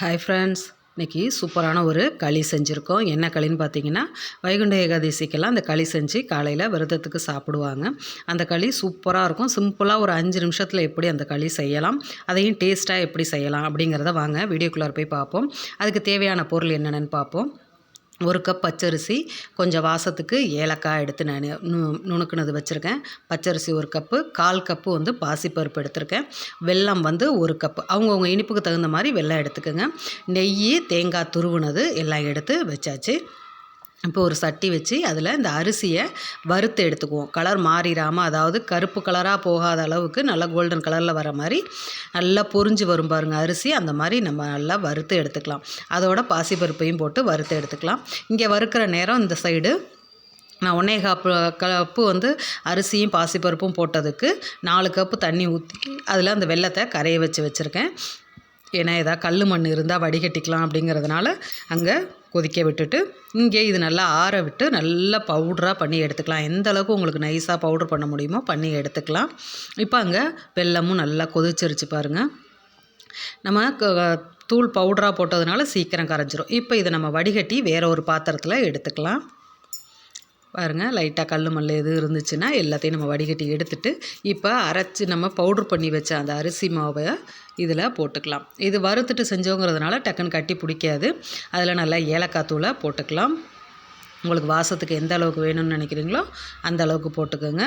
Hi friends இன்றைக்கி சூப்பரான ஒரு களி செஞ்சுருக்கோம். என்ன களின்னு பார்த்தீங்கன்னா வைகுண்ட ஏகாதசிக்கெல்லாம் அந்த களி செஞ்சு காலையில் விரதத்துக்கு சாப்பிடுவாங்க. அந்த களி சூப்பராக இருக்கும். சிம்பிளாக ஒரு அஞ்சு நிமிஷத்தில் எப்படி அந்த களி செய்யலாம் அதையும் டேஸ்ட்டாக எப்படி செய்யலாம் அப்படிங்கிறத வாங்க வீடியோக்குள்ளார போய் பார்ப்போம் அதுக்கு தேவையான பொருள் என்னென்னு பார்ப்போம் ஒரு கப் பச்சரிசி கொஞ்சம் வாசத்துக்கு ஏலக்காய் எடுத்து நான் நு நுணுக்குனது வச்சுருக்கேன். பச்சரிசி ஒரு கப்பு கால் கப்பு வந்து பாசிப்பருப்பு எடுத்திருக்கேன். வெல்லம் வந்து ஒரு கப்பு அவங்கவுங்க இனிப்புக்கு தகுந்த மாதிரி வெல்லம் எடுத்துக்கோங்க. நெய் தேங்காய் துருவுனது எல்லாம் எடுத்து வச்சாச்சு. இப்போ ஒரு சட்டி வச்சு அதில் இந்த அரிசியை வறுத்து எடுத்துக்குவோம். கலர் மாறிடாமல் அதாவது கருப்பு கலராக போகாத அளவுக்கு நல்லா கோல்டன் கலரில் வர மாதிரி நல்லா பொரிஞ்சு வரும் பாருங்கள் அரிசி. அந்த மாதிரி நம்ம நல்லா வறுத்து எடுத்துக்கலாம். அதோட பாசிப்பருப்பையும் போட்டு வறுத்து எடுத்துக்கலாம். இங்கே வறுக்கிற நேரம் இந்த சைடு நான் ஒன்றே கப்பு கப்பு வந்து அரிசியும் பாசிப்பருப்பும் போட்டதுக்கு நாலு கப்பு தண்ணி ஊற்றி அதில் அந்த வெள்ளத்தை கரைய வச்சு வச்சுருக்கேன். ஏன்னா ஏதாவது கல் மண் இருந்தால் வடிகட்டிக்கலாம் அப்படிங்கிறதுனால அங்கே கொதிக்க விட்டுட்டு இங்கே இது நல்லா ஆற விட்டு நல்லா பவுட்ராக பண்ணி எடுத்துக்கலாம். எந்த அளவுக்கு உங்களுக்கு நைஸாக பவுட்ரு பண்ண முடியுமோ பண்ணி எடுத்துக்கலாம். இப்போ அங்கே வெள்ளமும் நல்லா கொதிச்சிருச்சு பாருங்கள் நம்ம தூள் பவுடராக போட்டதுனால சீக்கிரம் கரைஞ்சிரும். இப்போ இதை நம்ம வடிகட்டி வேறு ஒரு பாத்திரத்தில் எடுத்துக்கலாம். பாருங்கள் லைட்டாக கல் மல்லு எது இருந்துச்சுன்னா எல்லாத்தையும் நம்ம வடிகட்டி எடுத்துட்டு இப்போ அரைச்சி நம்ம பவுட்ரு பண்ணி வச்ச அந்த அரிசி மாவை இதில் போட்டுக்கலாம். இது வறுத்துட்டு செஞ்சோங்கிறதுனால டக்குன்னு கட்டி பிடிக்காது. அதில் நல்லா ஏலக்காய் தூளை போட்டுக்கலாம். உங்களுக்கு வாசத்துக்கு எந்த அளவுக்கு வேணும்னு நினைக்கிறீங்களோ அந்த அளவுக்கு போட்டுக்கோங்க.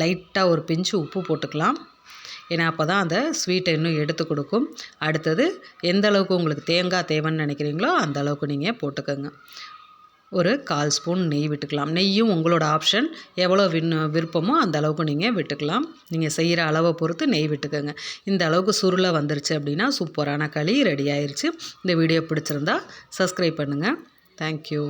லைட்டாக ஒரு பிஞ்சு உப்பு போட்டுக்கலாம். ஏன்னா அப்போ தான் அந்த ஸ்வீட்டை இன்னும் எடுத்து கொடுக்கும். அடுத்தது எந்த அளவுக்கு உங்களுக்கு தேங்காய் தேவைன்னு நினைக்கிறீங்களோ அந்த அளவுக்கு நீங்கள் போட்டுக்கோங்க. ஒரு கால் ஸ்பூன் நெய் விட்டுக்கலாம். நெய்யும் உங்களோட ஆப்ஷன் எவ்வளோ வின் விருப்பமோ அந்த அளவுக்கு நீங்கள் விட்டுக்கலாம். நீங்கள் செய்கிற அளவை பொறுத்து நெய் விட்டுக்கோங்க. இந்த அளவுக்கு சுருளை வந்துருச்சு அப்படின்னா சூப்பரான களி ரெடி ஆயிடுச்சு இந்த வீடியோ பிடிச்சிருந்தா சப்ஸ்கிரைப் பண்ணுங்கள் தேங்க்யூ